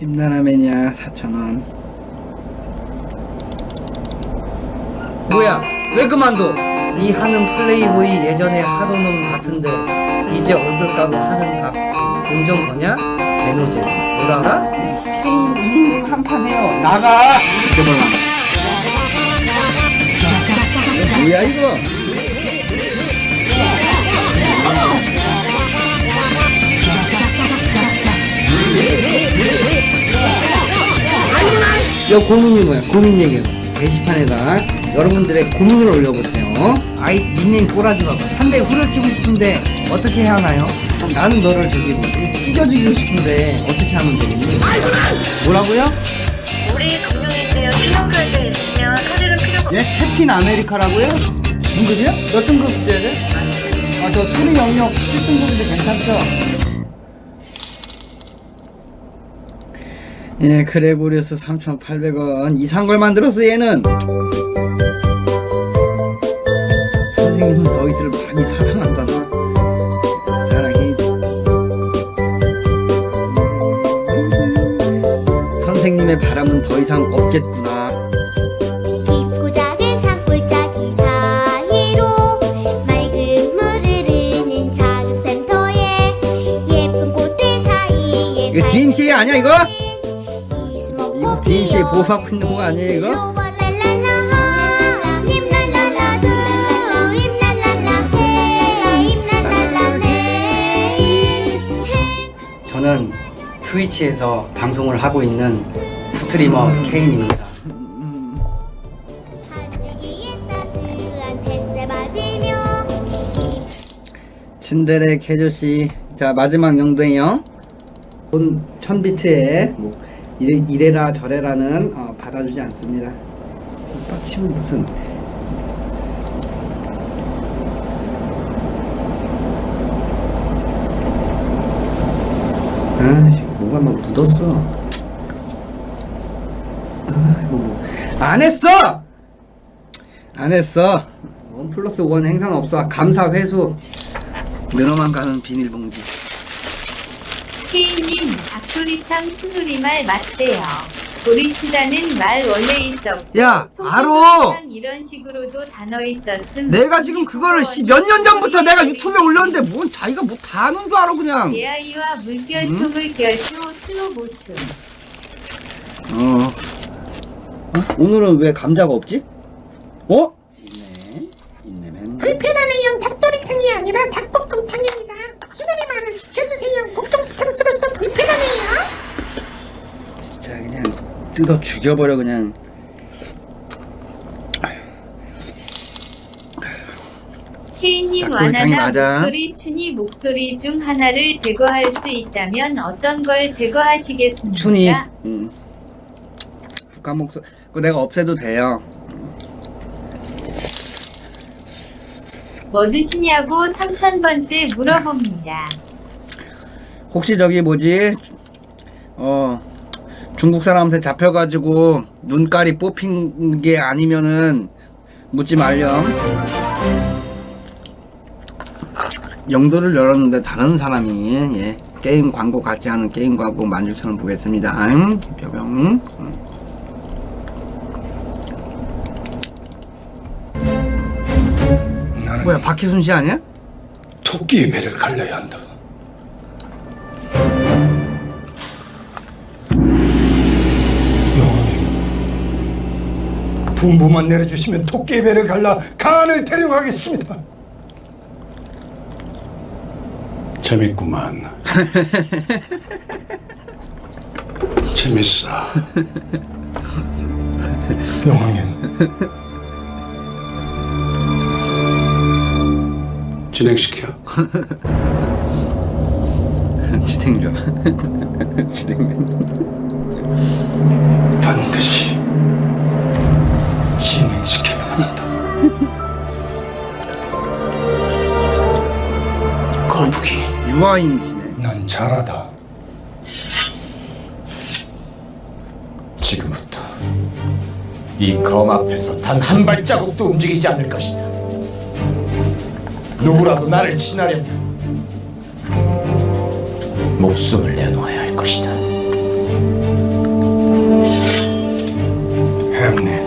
힘나라 매니아 4,000원. 뭐야? 왜 그만둬? 네 하는 플레이보이 예전에 하던 놈 같은데 이제 얼굴 까고 하는 값 본전 거냐? 개노제 뭐라라? 케인 인님 한판 해요 나가! 대벌만 뭐야 이거? 여 고민이 뭐야? 고민 얘기요. 게시판에다 여러분들의 고민을 올려보세요. 아이 닉네임 꼬라지 봐봐. 한대 후려치고 싶은데 어떻게 해야 하나요? 나는 너를 저기 뭐지 찢어주고 싶은데 어떻게 하면 되겠니? 뭐라고요? 우리 동료인데요. 신용카드 있으면 카드는 필요가 예? 캡틴 아메리카라고요? 등급이요? 몇 등급 줘야 돼? 아저 수리 영역 7등급인데 괜찮죠? 예, 그레고리우스 3,800원 이상 걸 만들었어 얘는. 선생님은 너희들 많이 사랑한다 나. 사랑해. 선생님의 바람은 더 이상 없겠구나. 깊고 작은 산골짜기 사이로 맑은 물을 흐르는 작은 센터에 예쁜 꽃들 사이에 이거 DMCA 아니야 이거 보호받고 있는 거 아니에요 이거? 저는 트위치에서 방송을 하고 있는 스트리머 케인입니다. 친데레 캐조씨 자 마지막 영동이요. 돈 1000비트에 뭐 이래, 이래라 저래라는 어, 받아주지 않습니다. 빡치면 무슨 아씨 뭐가 막 묻었어. 아 이거 뭐안 했어. 안 했어. 원 플러스 원 행사는 없어. 감사 회수. 늘어만 가는 비닐봉지. 케이님 닭도리탕 순우리말 맞대요. 도리치다는 말 원래 있었고 야, 알어. 이런 식으로도 단어 있었음. 내가 지금 그거를 몇 년 전부터 내가 유튜브에 올렸는데 뭔 자기가 뭐 다 아는 줄 알아 그냥. 대아이와 물결표 음? 물결표 슬로모션. 어. 어? 오늘은 왜 감자가 없지? 어? 있네. 있네면. 불편하네요. 닭도리탕이 아니라 닭볶음탕입니다. 수고리 말을 지켜주세요. 복종 스탠스로서 불편하네요. 진짜 그냥 뜯어 죽여버려 그냥. 닭도리탕이 완하다 맞아. 목소리 춘이 목소리 중 하나를 제거할 수 있다면 어떤 걸 제거하시겠습니까? 춘이. 응. 북한 목소. 그거 내가 없애도 돼요. 뭐 드시냐고 3000번째 물어봅니다. 혹시 저기 뭐지? 어 중국 사람한테 잡혀가지고 눈깔이 뽑힌 게 아니면은 묻지 말렴. 영도를 열었는데 다른 사람이 예, 게임 광고 같이 하는 게임 광고 만족처럼 보겠습니다. 음, 뼈병. 음. 뭐야 박희순 씨 아니야? 토끼의 배를 갈라야 한다. 여왕님, 분부만 내려주시면 토끼의 배를 갈라 간을 대령하겠습니다. 재밌구만. 재밌어. 여왕님. 진행시켜. 진행자. 진행맨. 반드시 진행시켜야 합니다. 거북이, 유아인지네. 난 잘하다. 지금부터 이 검 앞에서 단 한 발자국도 움직이지 않을 것이다. 누구라도 나를 지나려면 목숨을 내놓아야 할 것이다. 회원님.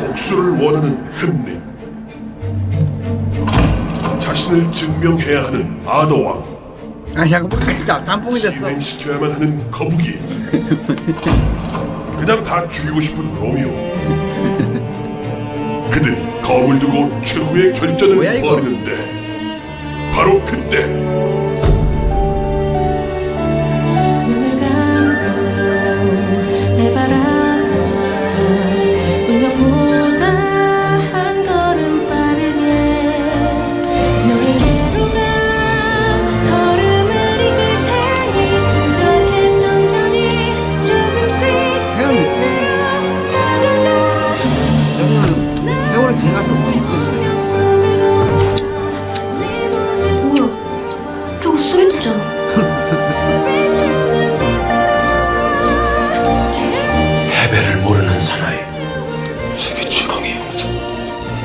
복수를 원하는 햄릿 자신을 증명해야 하는 아더왕 아 잠깐만 나 단풍이 됐어 진행시켜야만 하는 거북이 그냥 다 죽이고 싶은 로미오 그들이 검을 두고 최후의 결전을 뭐야, 이거? 벌이는데 바로 그때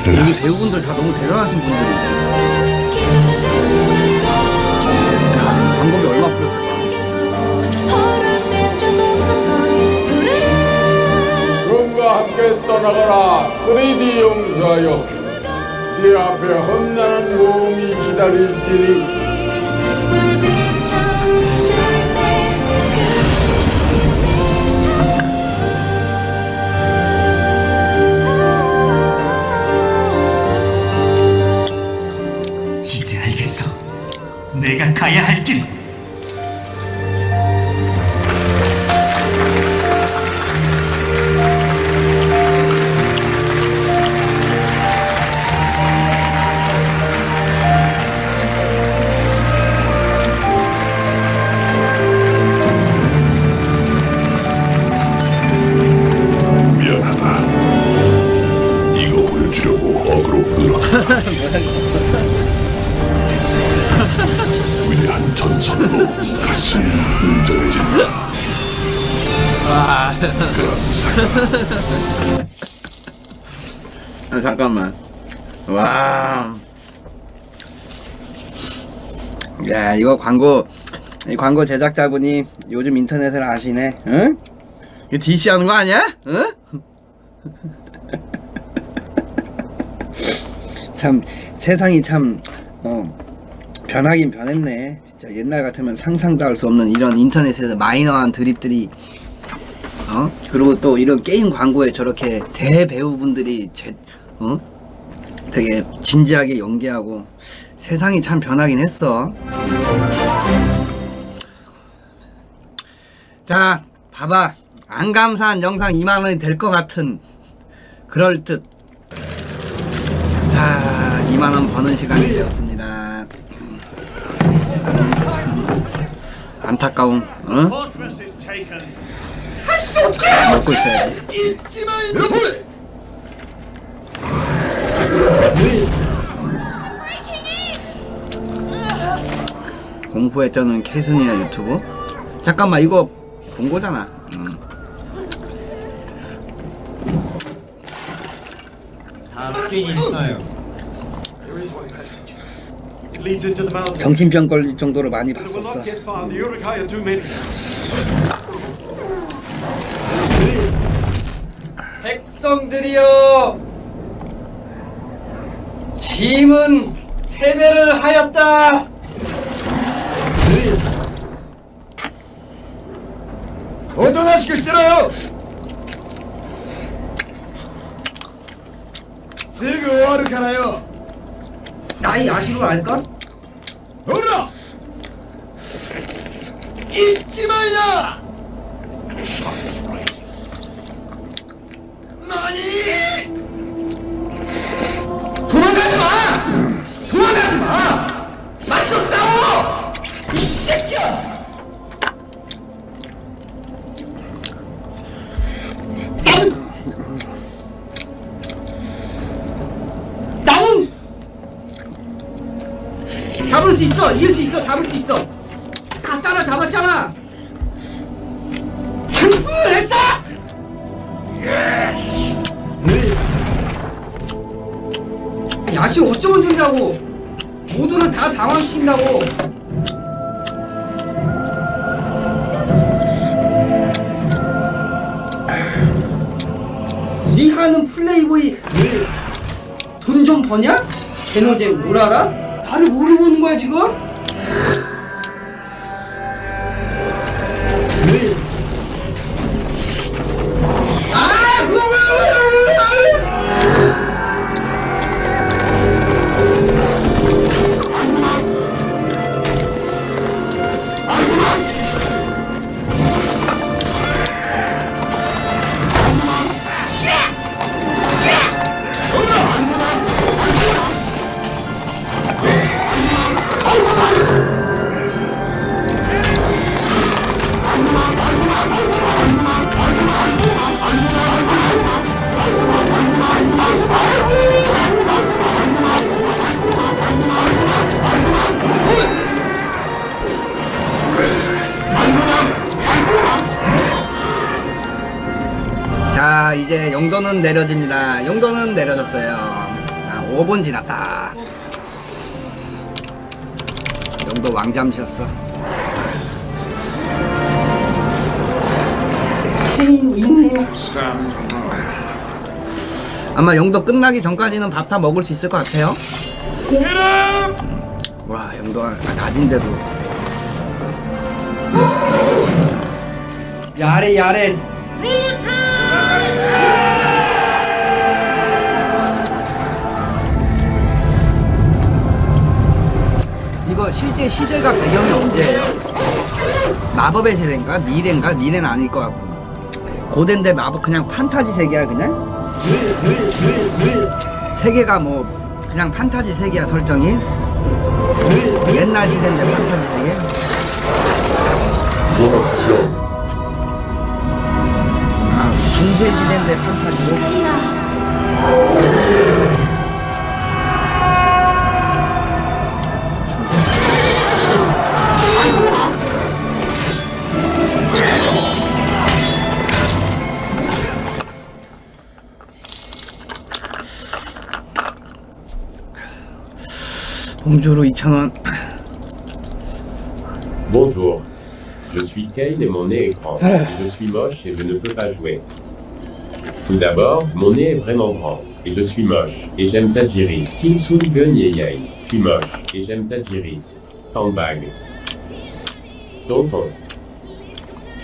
여기 배우분들 다 너무 대단하신 분들인데 방법이 얼마 푸르른 꿈과 함께 떠나가라. 3D 용사여. 네 앞에 험난한 모험이 기다릴지니 내가 가야 할 길. 전설로 가슴이 웅장해진다 아, 잠깐만. 와. 야, 이거 광고, 이 광고 제작자분이 요즘 인터넷을 아시네. 응? 이거 DC 하는 거 아니야? 응? 참, 세상이 참, 어, 변하긴 변했네. 진짜 옛날 같으면 상상도 할 수 없는 이런 인터넷에서 마이너한 드립들이 어? 그리고 또 이런 게임 광고에 저렇게 대배우분들이 제, 어? 되게 진지하게 연기하고 세상이 참 변하긴 했어. 자, 봐봐. 안 감사한 영상 2만 원이 될 것 같은 그럴 듯. 자, 2만 원 버는 시간이 되었습니다. 안타까움. 어? 먹고 있어야 돼. 공포했던 캐순이야 유튜브. 잠깐만 이거 본 거잖아. 음. 정신병 걸릴 정도로 많이 봤었어. 백성들이여 짐은 패배를 하였다 어떠나시겠어요 지금 어하러 가나요 나이 아시로 알걸? ほら!一枚だ!何? 잡을 수 있어. 이길 수 있어. 잡을 수 있어. 다 따라 잡았잖아. 장풍을 했다! 야식 어쩌면 준다고 모두를 다 당황시킨다고. 네가 하는 플레이보이 좀 버냐? 개노잼 뭘 알아? 나를 모르고 있는 거야 지금? 자 이제 영도는 내려집니다. 영도는 내려졌어요. 자 5분 지났다. 영도 인류 아마 영도 끝나기 전까지는 밥 다 먹을 수 있을 것 같아요. 와 영도가 아, 낮인데도. 야래 야래 이거 실제 시대가 배경이 언제예요? 마법의 세대인가? 미래인가? 미래는 아닐 것 같고 고대인데 마법 그냥 판타지 세계야 그냥? 세계가 뭐 그냥 판타지 세계야 설정이? 옛날 시대인데 판타지 세계? 아 중세 시대인데 판타지로? 자리야. 봉주로 2,000원 Bonjour, je suis Kane et mon nez est grand. Je suis moche et je ne peux pas jouer. Tout d'abord, mon nez est vraiment grand. Et je suis moche. Et j'aime Tajiri. Kinsun Gun Yei. Je suis moche. Et j'aime Tajiri. Sandbag. Tonton.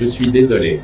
Je suis désolé.